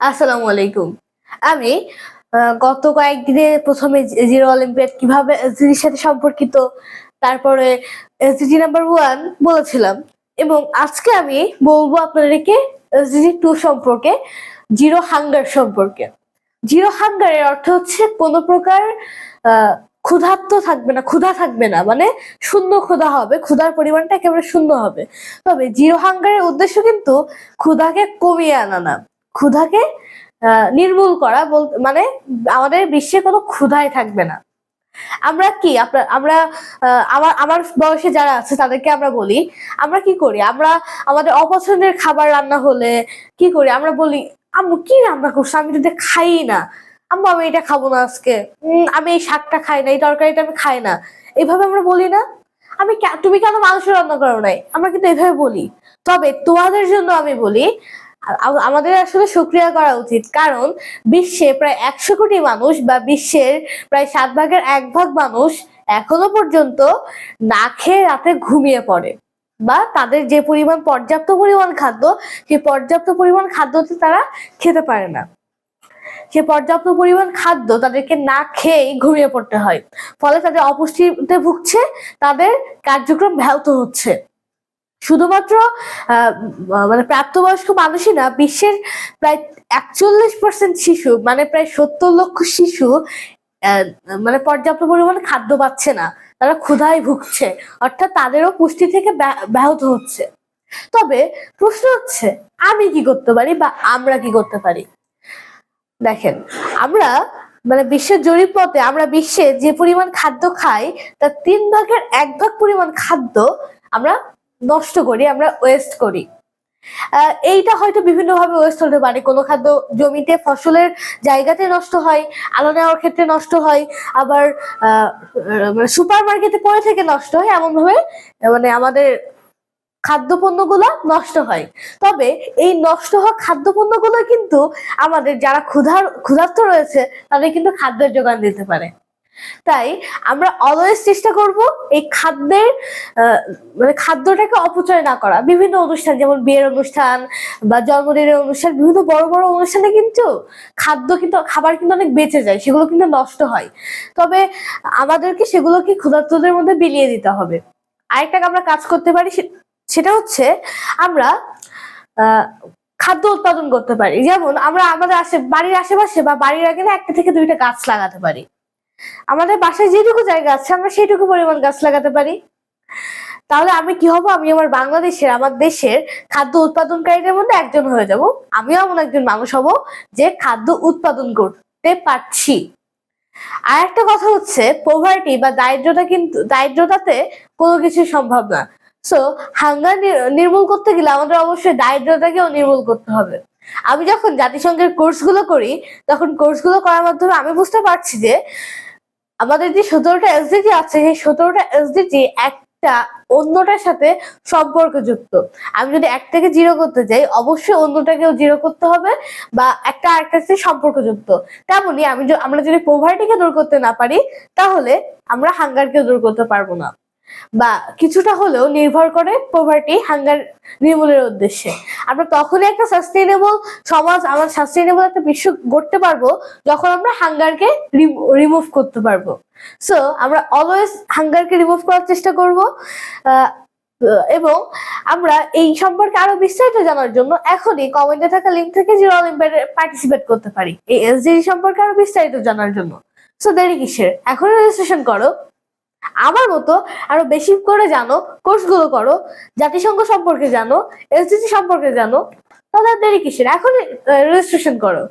আসসালামু আলাইকুম। আমি গত কয়েকদিনে প্রথমে জিরো অলিম্পিয়াড কীভাবে এসডিজির সাথে সম্পর্কিত, তারপরে এসডিজি নাম্বার ওয়ান বলেছিলাম, এবং আজকে আমি বলব আপনাদেরকে এসডিজি টু সম্পর্কে, জিরো হাঙ্গার সম্পর্কে। জিরো হাঙ্গারের অর্থ হচ্ছে কোনো প্রকার ক্ষুধার্ত থাকবে না, ক্ষুধা থাকবে না মানে শূন্য ক্ষুধা হবে, ক্ষুধার পরিমাণটা একেবারে শূন্য হবে। তবে জিরো হাঙ্গারের উদ্দেশ্য কিন্তু ক্ষুধাকে কমিয়ে আনা না। ক্ষুধাকে নির্মূল করা মানে আমাদের বিশ্বে কোনো ক্ষুধাই থাকবে না। আমরা কি? আমরা, আমার আমার বয়সে যারা আছে তাদেরকে আমরা বলি, আমরা কি করি? আমরা আমাদের অপছন্দের খাবার রান্না হলে কি করি? আমরা বলি, আম্মু, কি রান্না করছ? আমি এটা খাই না। আম্মু, আমি এটা খাব না আজকে। আমি এই শাকটা খাই না, এই তরকারিটা আমি খাই না। এইভাবে আমরা বলি না। আমি তুমি কেন মাংস রান্না করো নাই? আমরা কিন্তু এইভাবে বলি। তবে তোমাদের জন্য আমি বলি আমাদের আসলে সক্রিয় করা উচিত। কারণ বিশ্বে প্রায় একশো কোটি মানুষ বা বিশ্বের প্রায় সাত ভাগের এক ভাগ মানুষ এখনও পর্যন্ত না খেয়ে রাতে ঘুমিয়ে পড়ে বা তাদের যে পরিমাণ পর্যাপ্ত পরিমাণ খাদ্য, সেই পর্যাপ্ত পরিমাণ খাদ্যতে তারা খেতে পারে না। সে পর্যাপ্ত পরিমাণ খাদ্য তাদেরকে না খেয়েই ঘুমিয়ে পড়তে হয়। ফলে তাদের অপুষ্টিতে ভুগছে, তাদের কার্যক্রম ব্যাহত হচ্ছে। শুধুমাত্র মানে প্রাপ্তবয়স্ক মানুষই না, বিশ্বের প্রায় একচল্লিশ পার্সেন্ট শিশু মানে প্রায় সত্তর লক্ষ শিশু মানে পর্যাপ্ত পরিমাণে খাদ্য পাচ্ছে না। তারা ক্ষুধায় ভুগছে, অর্থাৎ তাদেরও পুষ্টি থেকে ব্যাহ- ব্যাহত হচ্ছে। তবে প্রশ্ন হচ্ছে, আমি কি করতে পারি বা আমরা কি করতে পারি? দেখেন, আমরা মানে বিশ্বের জরিপ মতে আমরা বিশ্বে যে পরিমাণ খাদ্য খাই, তার তিন ভাগের এক ভাগ পরিমাণ খাদ্য আমরা নষ্ট করি, আমরা ওয়েস্ট করি। এইটা হয়তো বিভিন্ন ভাবে ওয়েস্ট হতে পারে। কোনো খাদ্য জমিতে ফসলের জায়গাতে নষ্ট হয়, আলো নেওয়ার ক্ষেত্রে নষ্ট হয়, আবার সুপার মার্কেটে পড়ে থেকে নষ্ট হয় এমন ভাবে মানে আমাদের খাদ্যপণ্যগুলো নষ্ট হয়। তবে এই নষ্ট হওয়া খাদ্যপণ্যগুলো কিন্তু আমাদের যারা ক্ষুধার, ক্ষুধার্ত রয়েছে, তাদের কিন্তু খাদ্যের যোগান দিতে পারে। তাই আমরা অলওয়েজ চেষ্টা করব এই খাদ্যের মানে খাদ্যটাকে অপচয় না করা। বিভিন্ন অনুষ্ঠান, যেমন বিয়ের অনুষ্ঠান বা জন্মদিনের অনুষ্ঠান, বিভিন্ন বড় বড় অনুষ্ঠানে কিন্তু খাদ্য কিন্তু, খাবার কিন্তু অনেক বেঁচে যায়, সেগুলো কিন্তু নষ্ট হয়। তবে আমাদেরকে সেগুলোকে ক্ষুধার্তদের মধ্যে বিলিয়ে দিতে হবে। আরেকটা আমরা কাজ করতে পারি সেটা হচ্ছে আমরা খাদ্য উৎপাদন করতে পারি। যেমন আমরা আমাদের আশে বাড়ির আশেপাশে বা বাড়ির আগে একটা থেকে দুইটা গাছ লাগাতে পারি। আমাদের বাসায় যেটুকু জায়গা আছে, আমরা সেইটুকু পরিমাণ গাছ লাগাতে পারি। তাহলে আমি কি হব? আমি আমার বাংলাদেশের, আমার দেশের খাদ্য উৎপাদনকারীদের মধ্যে একজন হয়ে যাব। আমিও এমন একজন মানুষ হব যে খাদ্য উৎপাদন করতে পারছি। আর একটা কথা হচ্ছে পোভার্টি বা দারিদ্রতা কিন্তু, দারিদ্রতাতে কোনো কিছু সম্ভব না। সো হাঙ্গার নির্মূল করতে গেলে আমাদের অবশ্যই দারিদ্রতাকেও নির্মূল করতে হবে। আমি যখন জাতিসংঘের কোর্সগুলো করি, তখন কোর্সগুলো করার মাধ্যমে আমি বুঝতে পারছি যে আমাদের যে সতেরোটা এসডিজি আছে, সেই সতেরোটা এসডিজি একটা অন্যটার সাথে সম্পর্কযুক্ত। আমি যদি একটাকে জিরো করতে যাই, অবশ্যই অন্যটাকেও জিরো করতে হবে বা একটা আরেকটার সাথে সম্পর্কযুক্ত। তেমনি আমি আমরা যদি পোভার্টিকে দূর করতে না পারি, তাহলে আমরা হাঙ্গারকেও দূর করতে পারব না। বা কিছুটা হলেও নির্ভর করে পোভার্টি হাঙ্গার নির্মূলের উদ্দেশ্যে। আমরা তখনই একটা সাস্টেইনেবল সমাজ, আমার সাস্টেইনেবল একটা বিশ্ব গড়তে পারব যখন আমরা হাঙ্গারকে রিমুভ করতে পারব। সো আমরা অলওয়েজ হাঙ্গারকে রিমুভ করার চেষ্টা করব এবং আমরা এই সম্পর্কে আরও বিস্তারিত জানার জন্য এখনই কমেন্টে থাকা লিঙ্ক থেকে জিরো অলিম্পিয়াডে পার্টিসিপেট করতে পারি। এই এসডিজি সম্পর্কে আরও বিস্তারিত জানার জন্য। সো দেরি কিসের? এখনই রেজিস্ট্রেশন করো। আমার মতো আরও বেশি করে জানো, কোর্সগুলো করো, জাতিসংঘ সম্পর্কে জানো, এলসিসি সম্পর্কে জানো আর দেরি কিসের? এখন রেজিস্ট্রেশন করো।